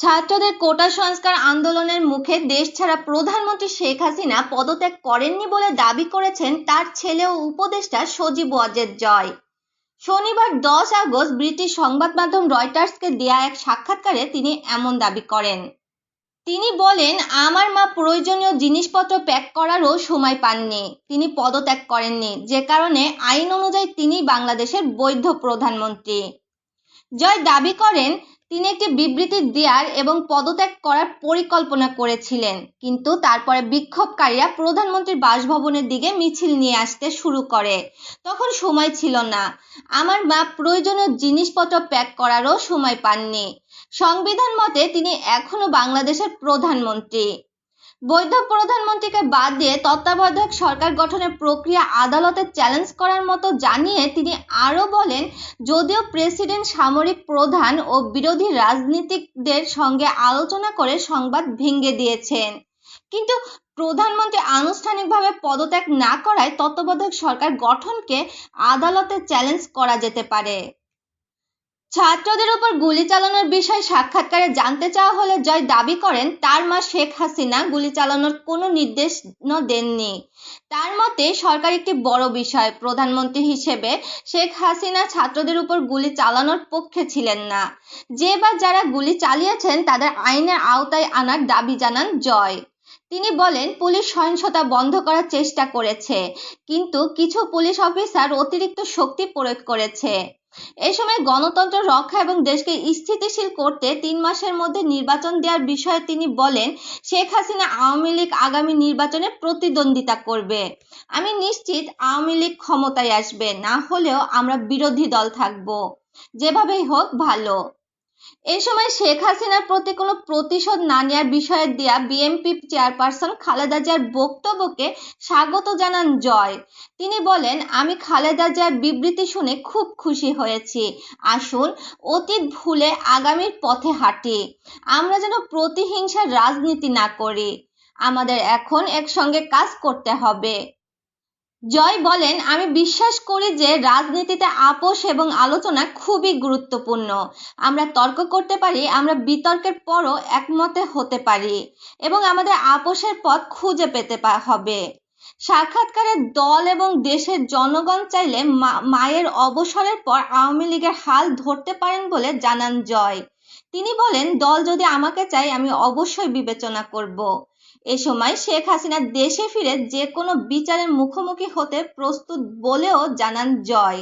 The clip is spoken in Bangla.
ছাত্রদের কোটা সংস্কার আন্দোলনের মুখে দেশ ছাড়া প্রধানমন্ত্রী শেখ হাসিনা পদত্যাগ করেননি বলে দাবি করেছেন তার ছেলে ও উপদেষ্টা সজীব ওয়াজেদ জয়। শনিবার দশ আগস্ট ব্রিটিশ সংবাদ মাধ্যম রয়টার্সকে দেয়া এক সাক্ষাৎকারে তিনি এমন দাবি করেন। তিনি বলেন, আমার মা প্রয়োজনীয় জিনিসপত্র প্যাক করারও সময় পাননি। তিনি পদত্যাগ করেননি। যে কারণে আইন অনুযায়ী তিনি বাংলাদেশের বৈধ প্রধানমন্ত্রী। জয় দাবি করেন তিনি একটি বিবৃতি দেওয়ার এবং পদত্যাগ করার পরিকল্পনা করেছিলেন। কিন্তু তারপরে বিক্ষোভকারীরা প্রধানমন্ত্রীর বাসভবনের দিকে মিছিল নিয়ে আসতে শুরু করে। তখন সময় ছিল না। আমার মা প্রয়োজনীয় জিনিসপত্র প্যাক করারও সময় পাননি। সংবিধান মতে তিনি এখনও বাংলাদেশের প্রধানমন্ত্রী। বৈধ প্রধানমন্ত্রীকে বাদ দিয়ে তত্ত্বাবধায়ক সরকার গঠনের প্রক্রিয়া আদালতে চ্যালেঞ্জ করার মতো জানিয়ে তিনি আরও বলেন, যদিও প্রেসিডেন্ট সামরিক প্রধান ও বিরোধী রাজনীতিকদের সঙ্গে আলোচনা করে সংবাদ ভেঙে দিয়েছেন। কিন্তু প্রধানমন্ত্রী আনুষ্ঠানিকভাবে পদত্যাগ না করায় তত্ত্বাবধায়ক সরকার গঠনকে আদালতে চ্যালেঞ্জ করা যেতে পারে। ছাত্রদের উপর গুলি চালানোর বিষয়ে সাক্ষাৎকারে জানতে চাওয়া হলে জয় দাবি করেন, তার মা শেখ হাসিনা গুলি চালানোর কোনো নির্দেশ দেননি। তার মতে, সরকার একটি বড় বিষয়। প্রধানমন্ত্রী হিসেবে শেখ হাসিনা ছাত্রদের উপর গুলি চালানোর পক্ষে ছিলেন না। যে বা যারা গুলি চালিয়েছেন, তাদের আইনের আওতায় আনার দাবি জানান জয়। তিনি বলেন, পুলিশ সহিংসতা বন্ধ করার চেষ্টা করেছে, কিন্তু কিছু পুলিশ অফিসার অতিরিক্ত শক্তি প্রয়োগ করেছে। এ সময় গণতন্ত্র রক্ষা এবং দেশকে স্থিতিশীল করতে তিন মাসের মধ্যে নির্বাচন দেওয়ার বিষয়ে তিনি বলেন, শেখ হাসিনা আওয়ামী লীগ আগামী নির্বাচনে প্রতিদ্বন্দ্বিতা করবে। আমি নিশ্চিত আওয়ামী লীগ ক্ষমতায় আসবে, না হলেও আমরা বিরোধী দল থাকব। যেভাবেই হোক, ভালো। এ সময় শেখ হাসিনার প্রতি কোনো প্রতিশোধ না নেওয়ার বিষয়ে দেয়া বিএনপি চেয়ারপারসন খালেদা জিয়ার বক্তব্যকে স্বাগত জানান জয়। তিনি বলেন, আমি খালেদা জিয়ার বিবৃতি শুনে খুব খুশি হয়েছি। আসুন, অতীত ভুলে আগামীর পথে হাঁটি। আমরা যেন প্রতিহিংসার রাজনীতি না করি। আমাদের এখন একসঙ্গে কাজ করতে হবে। জয় বলেন, আমি বিশ্বাস করি যে রাজনীতিতে আপোষ এবং আলোচনা খুবই গুরুত্বপূর্ণ। আমরা তর্ক করতে পারি, আমরা বিতর্কের পরও একমতে হতে পারি এবং আমাদের আপোষের পথ খুঁজে পেতে হবে। সাক্ষাৎকারে দল এবং দেশের জনগণ চাইলে মায়ের অবসরের পর আওয়ামী লীগের হাল ধরতে পারেন বলে জানান জয়। তিনি বলেন, দল যদি আমাকে চাই আমি অবশ্যই বিবেচনা করব। এ সময় শেখ হাসিনা দেশে ফিরে যে কোনো বিচারের মুখোমুখি হতে প্রস্তুত বলেও জানান জয়।